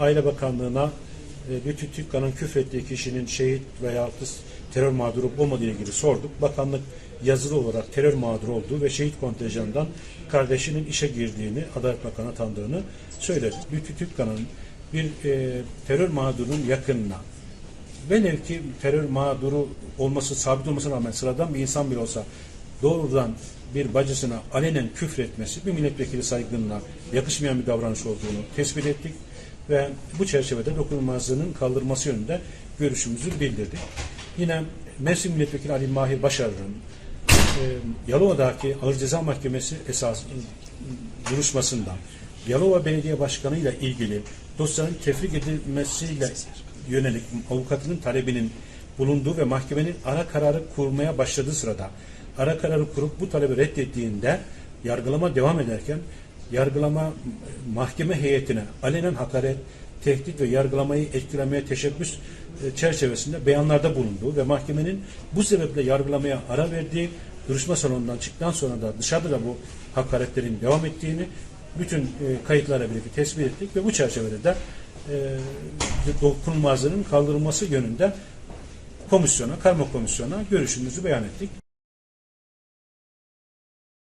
Aile Bakanlığı'na e, Lütfü Türkkan'ın küfrettiği kişinin şehit veya terör mağduru olmadığı ilgili sorduk. Bakanlık yazılı olarak terör mağduru olduğu ve şehit kontenjanından kardeşinin işe girdiğini, Adalet Bakanı atandığını söyledi. Lütfü Türkkan'ın bir e, terör mağdurunun yakınına velev ki terör mağduru olması, sabit olmasına rağmen sıradan bir insan bile olsa doğrudan bir bacısına alenen küfretmesi bir milletvekili saygınlığına yakışmayan bir davranış olduğunu tespit ettik ve bu çerçevede dokunulmazlığının kaldırılması yönünde görüşümüzü bildirdik. Yine Mersin Milletvekili Ali Mahir Başarır'ın e, Yalova'daki Ağır Ceza Mahkemesi esas duruşmasında Yalova Belediye Başkanı ile ilgili dosyanın tefrik edilmesiyle yönelik avukatının talebinin bulunduğu ve mahkemenin ara kararı kurmaya başladığı sırada ara kararı kurup bu talebi reddettiğinde yargılama devam ederken yargılama mahkeme heyetine alenen hakaret, tehdit ve yargılamayı etkilemeye teşebbüs e, çerçevesinde beyanlarda bulunduğu ve mahkemenin bu sebeple yargılamaya ara verdiği duruşma salonundan çıktıktan sonra da dışarıda da bu hakaretlerin devam ettiğini bütün e, kayıtlarla birlikte tespit ettik ve bu çerçevede de e, kaldırılması yönünde komisyona, karma komisyona görüşümüzü beyan ettik.